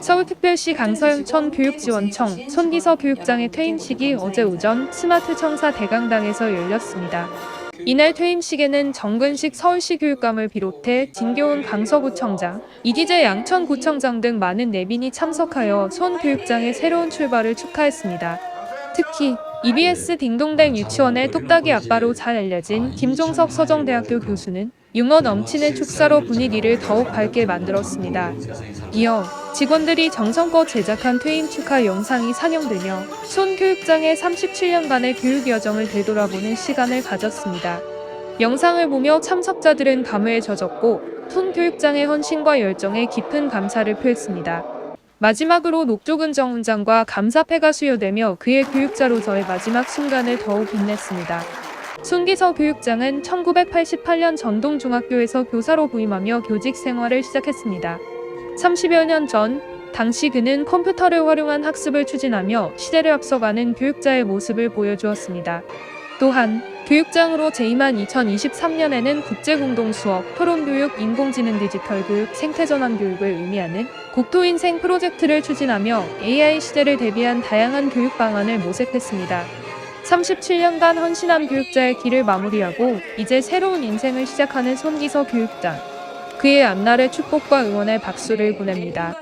서울특별시 강서영천 교육지원청 손기서 교육장의 퇴임식이 어제 오전 스마트 청사 대강당에서 열렸습니다. 이날 퇴임식에는 정근식 서울시 교육감을 비롯해 진교훈 강서구청장, 이기재 양천구청장 등 많은 내빈이 참석하여 손 교육장의 새로운 출발을 축하했습니다. 특히 EBS 딩동댕 유치원의 똑딱이 아빠로 잘 알려진 김종석 서정대학교 교수는 유머 넘치는 축사로 분위기를 더욱 밝게 만들었습니다. 이어 직원들이 정성껏 제작한 퇴임 축하 영상이 상영되며 손 교육장의 37년간의 교육 여정을 되돌아보는 시간을 가졌습니다. 영상을 보며 참석자들은 감회에 젖었고 손 교육장의 헌신과 열정에 깊은 감사를 표했습니다. 마지막으로 녹조근 정원장과 감사패가 수여되며 그의 교육자로서의 마지막 순간을 더욱 빛냈습니다. 손기서 교육장은 1988년 전동중학교에서 교사로 부임하며 교직 생활을 시작했습니다. 30여 년 전, 당시 그는 컴퓨터를 활용한 학습을 추진하며 시대를 앞서가는 교육자의 모습을 보여주었습니다. 또한 교육장으로 재임한 2023년에는 국제공동수업, 토론교육, 인공지능 디지털 교육, 생태전환 교육을 의미하는 국토인생 프로젝트를 추진하며 AI 시대를 대비한 다양한 교육 방안을 모색했습니다. 37년간 헌신한 교육자의 길을 마무리하고 이제 새로운 인생을 시작하는 손기서 교육장. 그의 앞날의 축복과 응원의 박수를 보냅니다.